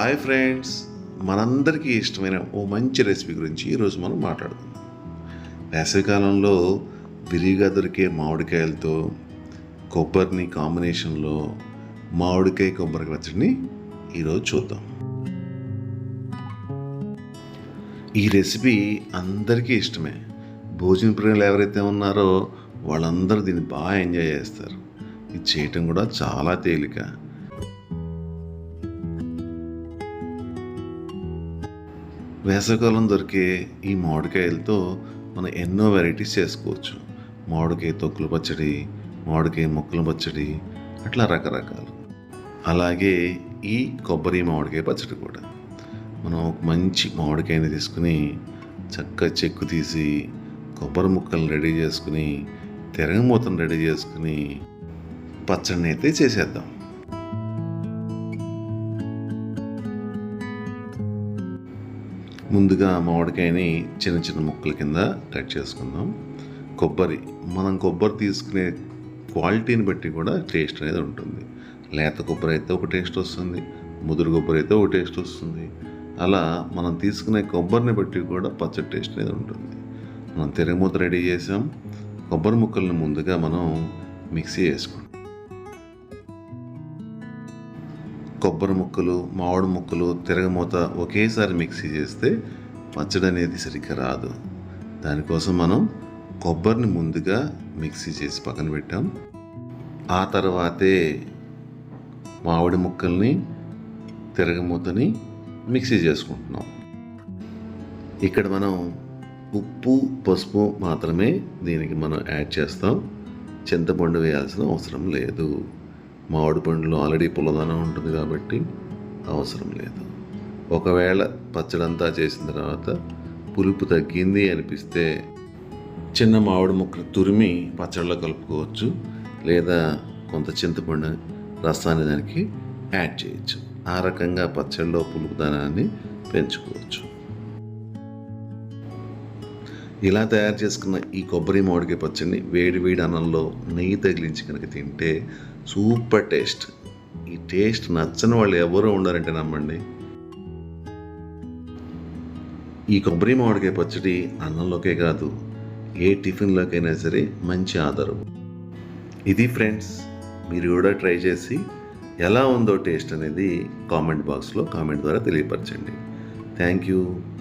Hi friends మనందరికీ ఇష్టమైన ఓ మంచి రెసిపీ గురించి ఈరోజు మనం మాట్లాడుకుందాం. వేసవికాలంలో విరిగా దొరికే మామిడికాయలతో కొబ్బరిని కాంబినేషన్లో మామిడికాయ కొబ్బరి పచ్చడిని ఈరోజు చూద్దాం. ఈ రెసిపీ అందరికీ ఇష్టమే. భోజన ప్రియులు ఎవరైతే ఉన్నారో వాళ్ళందరూ దీన్ని బాగా ఎంజాయ్ చేస్తారు. ఇది చేయటం కూడా చాలా తేలిక. వేసవికాలం దొరికే ఈ మామిడికాయలతో మనం ఎన్నో వెరైటీస్ చేసుకోవచ్చు. మామిడికాయ తొక్కులు పచ్చడి మామిడికాయ ముక్కల పచ్చడి అట్లా రకరకాలు. అలాగే ఈ కొబ్బరి మామిడికాయ పచ్చడి కూడా. మనం ఒక మంచి మామిడికాయని తీసుకుని చక్కగా చెక్కు తీసి కొబ్బరి ముక్కలను రెడీ చేసుకుని తిరగమూతను రెడీ చేసుకుని పచ్చడిని అయితే చేసేద్దాం. ముందుగా మామిడికాయని చిన్న చిన్న ముక్కల కింద కట్ చేసుకుందాం. కొబ్బరి మనం కొబ్బరి తీసుకునే క్వాలిటీని బట్టి కూడా టేస్ట్ అనేది ఉంటుంది. లేత కొబ్బరి అయితే ఒక టేస్ట్ వస్తుంది ముదురు కొబ్బరి అయితే ఒక టేస్ట్ వస్తుంది. అలా మనం తీసుకునే కొబ్బరిని బట్టి కూడా పచ్చడి టేస్ట్ అనేది ఉంటుంది. మనం తిరగమూత రెడీ చేసాం. కొబ్బరి ముక్కల్ని ముందుగా మనం మిక్సీ చేసుకుంటాం కొబ్బరి ముక్కలు మామిడి ముక్కలు తిరగమూత ఒకేసారి మిక్సీ చేస్తే పచ్చడి అనేది సరిగ్గా రాదు. దానికోసం మనం కొబ్బరిని ముందుగా మిక్సీ చేసి పక్కన పెట్టాం. ఆ తర్వాతే మామిడి ముక్కల్ని తిరగమూతని మిక్సీ చేసుకుంటున్నాం. ఇక్కడ మనం ఉప్పు పసుపు మాత్రమే దీనికి మనం యాడ్ చేస్తాం. చింతపండు వేయాల్సిన అవసరం లేదు. మామిడి పండులో ఆల్రెడీ పుల్లదనం ఉంటుంది కాబట్టి అవసరం లేదు. ఒకవేళ పచ్చడంతా చేసిన తర్వాత పులుపు తగ్గింది అనిపిస్తే చిన్న మామిడి ముక్కలు తురిమి పచ్చడిలో కలుపుకోవచ్చు లేదా కొంత చింతపండు రసాన్ని దానికి యాడ్ చేయొచ్చు. ఆ రకంగా పచ్చడిలో పులుపుదనాన్ని పెంచుకోవచ్చు. ఇలా తయారు చేసుకున్న ఈ కొబ్బరి మామిడికాయ పచ్చడిని వేడి వేడి అన్నంలో నెయ్యి తగిలించి కనుక తింటే సూపర్ టేస్ట్. ఈ టేస్ట్ నచ్చని వాళ్ళు ఎవరూ ఉండారంటే నమ్మండి. ఈ కొబ్బరి మామిడికాయ పచ్చడి అన్నంలోకే కాదు ఏ టిఫిన్లోకైనా సరే మంచి ఆధారం ఇది ఫ్రెండ్స్ మీరు కూడా ట్రై చేసి ఎలా ఉందో టేస్ట్ అనేది కామెంట్ బాక్స్లో కామెంట్ ద్వారా తెలియపరచండి. Thank you.